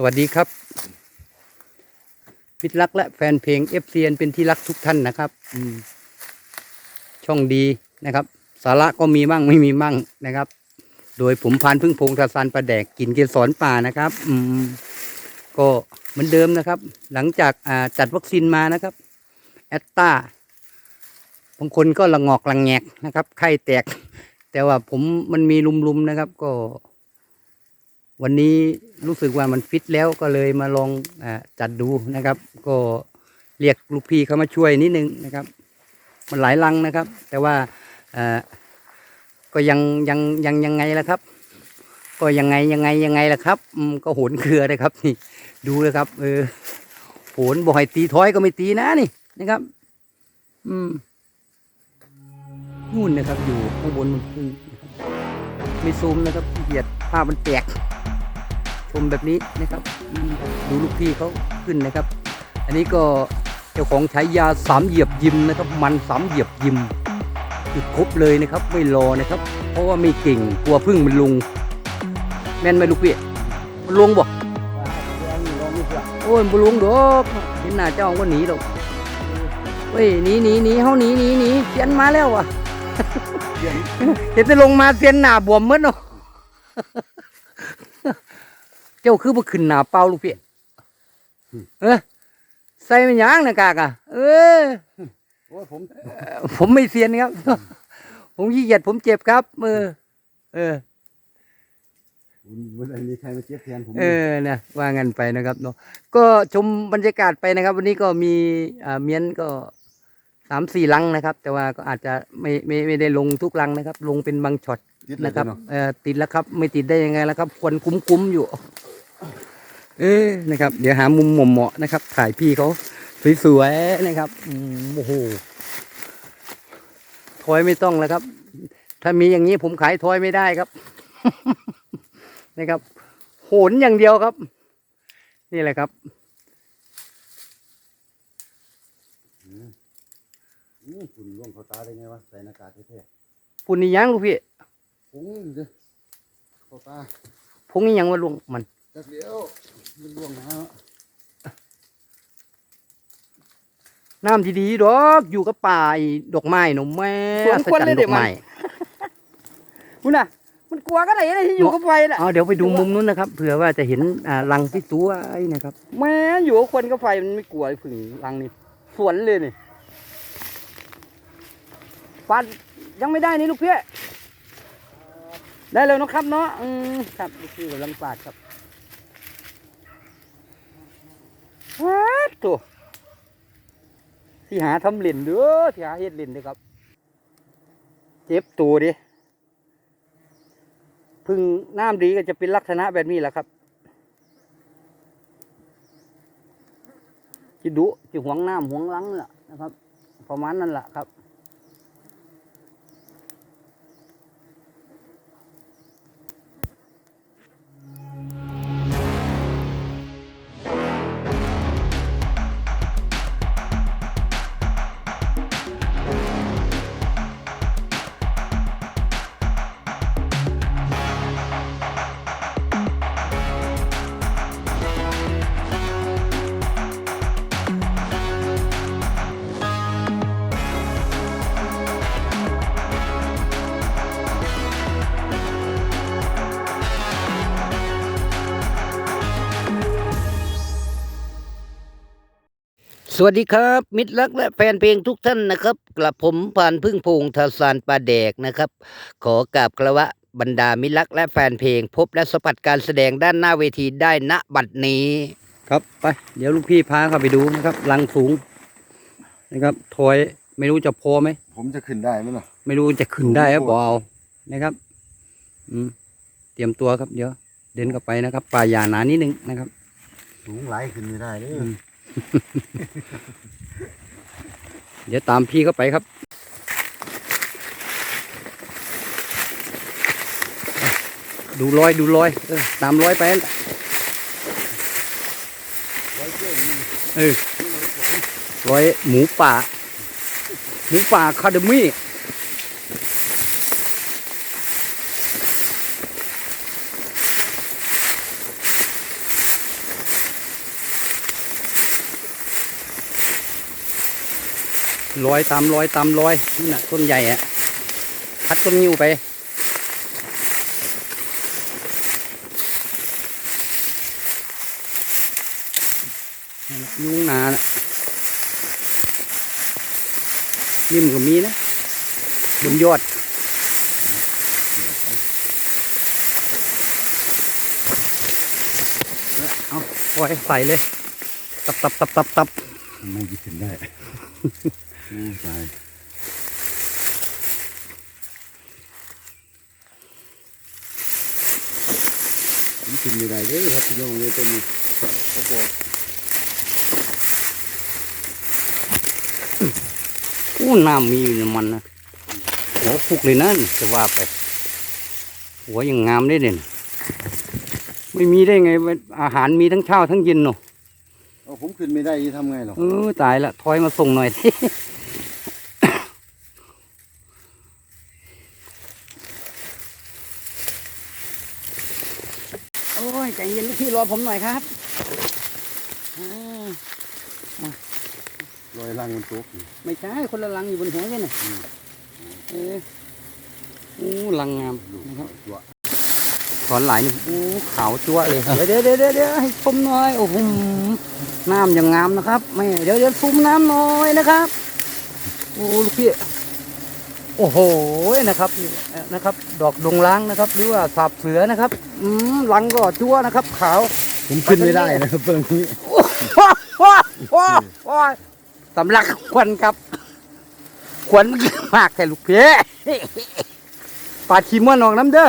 สวัสดีครับมิตรรักและแฟนเพลง f อ n เป็นที่รักทุกท่านนะครับ อืม ช่องดีนะครับ สาระก็มีมั่งไม่มีมั่งนะครับ โดยผมพานพึ่งพงศ์ทาซานประแดกกินเกสรป่านะครับ อืม ก็เหมือนเดิมนะครับ หลังจากอ่าจัดวัคซีนมานะครับแอตตาบางคนก็ระงอกระงแงกนะครับ ไข้แตก แต่ว่าผมมันมีลุมๆนะครับ ก็ วันนี้รู้สึกว่ามันฟิตแล้วก็เลยมาลองอจัดดูนะครับ ก็เรียกลูกพี่เขามาช่วยนิดนึงนะครับ มันหลายลังนะครับ แต่ว่าก็ยังยังยังยังไงล่ะครับ ก็ยังไงยังไงยังไงล่ะครับก็โหนเครือนะครับนี่ดูเลยครับ เออโหนบ่อยตีท้อยก็ไม่ตีนะนี่นะครับ อืมนู่นนะครับอยู่ข้างบนนู่นไม่ซูมนะครับขี้เกียดภาพมันแตก ชมแบบนี้นะครับ ดูลูกพี่เขาขึ้นนะครับ อันนี้ก็เจ้าของใช้ยาสามเหยียบยิมนะครับ มันสามเหยียบยิมจุดครบเลยนะครับ ไม่รอนะครับ เพราะว่าไม่เก่งกลัวพึ่งมันลุงแม่นไหมลูกพี่มันลงบ่โอ้ยมันลุงดอกเห็นหน้าเจ้าก็หนีดอกเฮ้ยหนีหนีหนีเขาหนีหนีหนีเสียนมาแล้วอะเห็นแต่ลงมาเสียนหน้าบวมหมืดเนาะ เจ้าคือบ่ขึ้นหน้าเปล่าลูกพี่เออใส่มันหยังหนะกากอะ เออโอ้ยผมผมไม่เซียนครับ ผมขี้เกียจผมเจ็บครับเออเออวันนี้มีใครมาเจ็บแทนผมเออเนี่ยว่างันไปนะครับเนาะก็ชมบรรยากาศไปนะครับ วันนี้ก็มีอ่าเมียนก็สามสี่ลังนะครับ แต่ว่าก็อาจจะไม่ไม่ไม่ได้ลงทุกลังนะครับ ลงเป็นบางช็อตติดเลยนะครับเนาะเอ่อติดแล้วครับ ไม่ติดได้ยังไงแล้วครับ ควันคุ้มๆอยู่ เออนะครับ เดี๋ยวหามุมเหมาะๆนะครับ ถ่ายพี่เขาสวยๆนะครับอืมโอ้โหทอยไม่ต้องแล้วครับ ถ้ามีอย่างนี้ผมขายทอยไม่ได้ครับ นะครับ โหนอย่างเดียวครับ นี่แหละครับอืมฝุ่นร่วงเข้าตาได้ไงวะใส่หน้ากากเท่ปุ่นนี่ยังลูกพี่ๆฟุ้งเด้อเข้าตาพงนี่ยังว่าลวงมัน จักเดียวมันร่วงนะน้ำที่ดีดอกอยู่กับป่าไอ้ดอกไม้หนุ่มแม่สวนคนเลยเดี๋ยวมันไม้คุณน่ะ มันกลัวกันไหนเลยที่อยู่กับไฟน่ะเอาเดี๋ยวไปดูมุมนู้นนะครับเผื่อว่าจะเห็นอ่ารังที่ตัวไอ้นะครับแม่อยู่กับคนกับไฟมันไม่กลัวไอ้ผึ่งรังนี่สวนเลยนี่ปัดยังไม่ได้นี่ลูกเพี่ได้แล้วนะครับเนาะอืมครับลูกพี่กำลังปาดครับ วัดตัวที่หาทำเหลินเด้อที่หาเฮ็ดเหรียญเด้อครับ เจ็บตัวดิพึ่งน้ำดีก็จะเป็นลักษณะแบบนี้แหละครับจะดุจะหวงน้ำหวงลังล่ะนะครับ ประมาณนั้นแหละครับ สวัสดีครับ มิตรรักและแฟนเพลงทุกท่านนะครับกระผมพานพึ่งพงศ์ทาสานปลาแดกนะครับ ขอกราบกระวะบรรดามิตรรักและแฟนเพลง พบและสัมผัสการแสดงด้านหน้าเวทีได้ณบัดนี้ ครับไป เดี๋ยวลูกพี่พาเข้าไปดูนะครับรังสูงนะครับถอยไม่รู้จะพอไหมผมจะขึ้นได้ไหมเนาะไม่รู้จะขึ้นได้หรือเปล่านะครับ อืมเตรียมตัวครับเดี๋ยวเดินเข้าไปนะครับป่าหญ้าหนานิดนึงนะครับ สูงหลายขึ้นไม่ได้เด้อม เดี๋ยวตามพี่เข้าไปครับ ดูรอยดูรอยเออตามรอยไปนั่นแหละเออรอยหมูป่า หมูป่าคาเดมี่ รอยตามรอยตามรอยนี่น่ะต้นใหญ่อะพัดต้นนิ้วไปนั่งนานะนิ่มก็มีนะบนยอดเอาปล่อยใส่เลย ตับตับตับตับตับไม่ยิขึ้นได้ โอ้ตายมันขึ้นไม่ได้เด้อครับพี่น้องเลยต้นนี้เขาบอกอู้น้ำมีอยู่ในมันนะหัวคุกเลยนั่นจะว่าไปหัวยังงามได้เด่นไม่มีได้ไงมันอาหารมีทั้งเช้าทั้งเย็นเนาะเอาผมขึ้นไม่ได้จะทำไงหรอเออตายละถอยมาส่งหน่อย สิ โอ้ยใจ เย็นลูกพี่รอผมหน่อยครับอ่าลอยลังบนโต๊ะอยู่ไม่ใช่คนละลังอยู่บนหัวแค่น่ะอืมเอออู้ลังงามลูกนะครับตัวถอนหลายนี่อู้ขาวจั๊วะเลยเดี๋ยวเดี๋ยวเดี๋ยวเดี๋ยวให้ชมหน่อยโอ้โหน้ำยังงามนะครับไม่เดี๋ยวเดี๋ยวซูมน้ำหน่อยนะครับโอ้ลูกพี่ โอ้โหนะครับนี่เอ่อนะครับ ดอกดงล้างนะครับ หรือว่าสาบเสือนะครับ อืมลังก็จั๊วนะครับ ขาวผมขึ้นไม่ได้นะครับเพิ่งนี้ว้าว้าว้าว้าสำลักควันครับควันมากแค่ลูกเพี้ยปาดขี้ม้วนออกน้ำเด้อ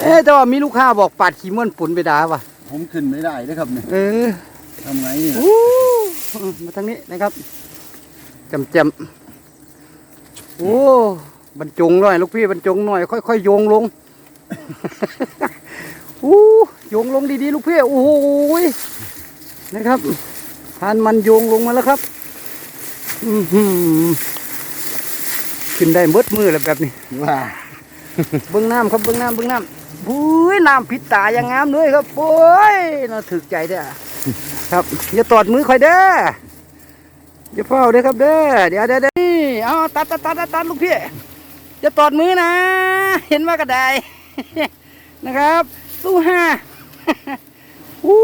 เอ๊ะแต่ว่ามีลูกค้าบอกปาดขี้ม้วนปุ่นไปด่าว่ะผมขึ้นไม่ได้นะครับเนี่ยเออทำไงเนี่ยอู้มาทางนี้นะครับจำจำ โอ้บรรจงหน่อย ลูกพี่บรรจงหน่อย ค่อยๆโยงลงอู้โยงลงดีๆลูกพี่โอ้ยนะครับทานมันโยงลงมาแล้วครับอือหือขึ้นได้เมดมือแล้วแบบนี้ว่าเบิ้งน้ำครับเบิ้งน้ำเบิ้งน้ำบุ้ยน้ำพิษตาอย่างงามเลยครับโอ้ยน่าถึกใจเด้อครับอย่าตอดมือคอยเด้ออย่าเฝ้าเด้อครับเด้อเดี๋ยวเดี๋ยว เดี๋ยวนี่เอาตัดตัดตัดตัดตัดลูกพี่อย่าตอดมือนะ เห็นว่ากระไดนะครับ สู้ห้าอู้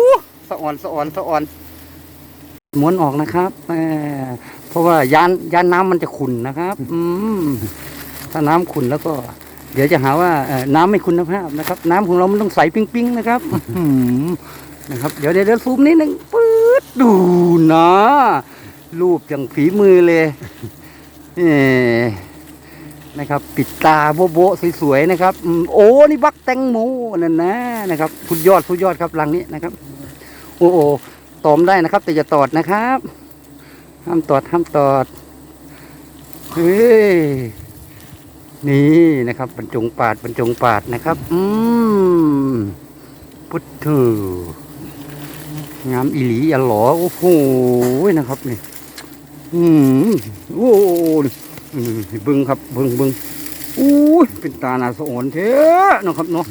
สะอ่อนสะอ่อนสะอ่อนม้วนออกนะครับแหมเพราะว่ายานยานน้ำมันจะขุ่นนะครับอืมถ้าน้ำขุ่นแล้วก็ เดี๋ยวจะหาว่าเอ่อน้ำไม่คุณภาพนะครับ น้ำของเรามันต้องใสปิ้งๆนะครับอื้อหือนะครับเดี๋ยวเดี๋ยวเดี๋ยวซูมนิดนึงปื๊ดดูนะรูปอย่างฝีมือเลย เอ่นะครับ ปิดตาโบ๊ะสวยๆนะครับอืมโอ้นี่บักแตงโมนั่นนะนะครับสุดยอดสุดยอดครับรังนี้นะครับ โอ้โอตอมได้นะครับ แต่อย่าตอดนะครับห้ามตอดห้ามตอดเฮ้ยนี่นะครับบรรจงปาดบรรจงปาดนะครับ อืมพุทธงามอีหลีอย่าหลอโอ้โหนะครับนี่ อืมโอ้โหนี่เบิ้งครับเบิ้งเบิ้งอู้ยเป็นตาหนาสะอ่อนเท้นะครับเนาะ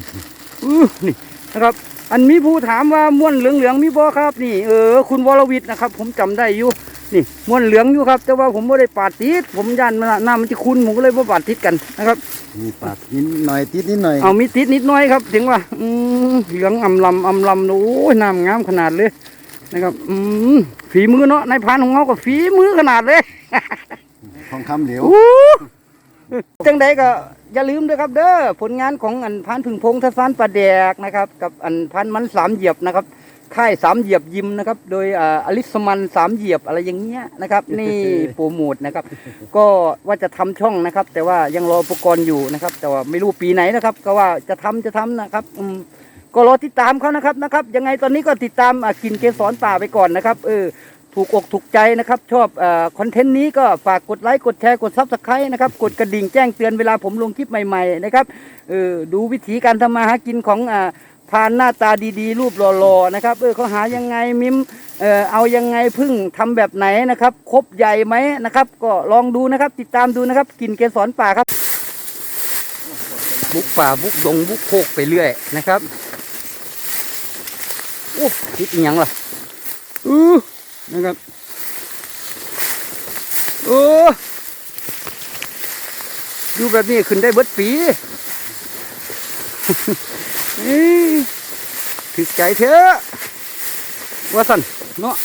อื้อนี่นะครับ อันมีผู้ถามว่าม้วนเหลืองเหลืองๆมีบ่ครับ นี่เออคุณวรวิทย์นะครับ ผมจำได้อยู่นี่ม้วนเหลืองอยู่ครับ แต่ว่าผมไม่ได้ปาดติดผมยันมันน้ำมันจะคุ้นผมก็เลยไม่ปาดติดกันนะครับ มีปากนิดหน่อยติดนิดหน่อยเอามีติดนิดหน้อยครับ ถึงว่า อืมเหลืองอำลำอำลำโอ้ยน้ำงามขนาดเลย นะครับอืมฝีมือเนาะในายพรานของเขาก็ฝีมือขนาดเลยทองคำเหลวอู้จังใดก็อย่าลืมด้วยครับ เด้อผลงานของอันพรานพึ่งพงทศานประแดกนะครับ กับอันพันมันสามเหยียบนะครับค่ายสามเหยียบยิมนะครับ โดยอ่าอลิสมันสามเหยียบอะไรอย่างเงี้ยนะครับ นี่โปรโมทนะครับ ก็ว่าจะทำช่องนะครับ แต่ว่ายังรออุปกรณ์อยู่นะครับ แต่ว่าไม่รู้ปีไหนนะครับ ก็ว่าจะทำจะทำนะครับอืม ก็รอติดตามเขานะครับนะครับยังไงตอนนี้ก็ติดตามอะกินเกสรป่าไปก่อนนะครับเออถูกอกถูกใจนะครับ ชอบคอนเทนต์นี้ก็ฝากกดไลค์กดแชร์กดซับสไครต์นะครับกดกระดิ่งแจ้งเตือนเวลาผมลงคลิปใหม่ๆนะครับเออดูวิธีการทำมาหากินของอ่าพานหน้าตาดีๆ รูปหล่อๆนะครับเออเขาหายังไงมิมเออเอายังไงพึ่งทำแบบไหนนะครับครบใหญ่ไหมนะครับ ก็ลองดูนะครับ ติดตามดูนะครับกินเกสรป่าครับ บุกป่าบุกดงบุกโคกไปเรื่อยนะครับ โอ้คิดอีหยังล่ะอือนะครับออยู่แบบนี้ขึ้นได้เบิดปีนี่ถึกใจเถอะว่าสันเนาะ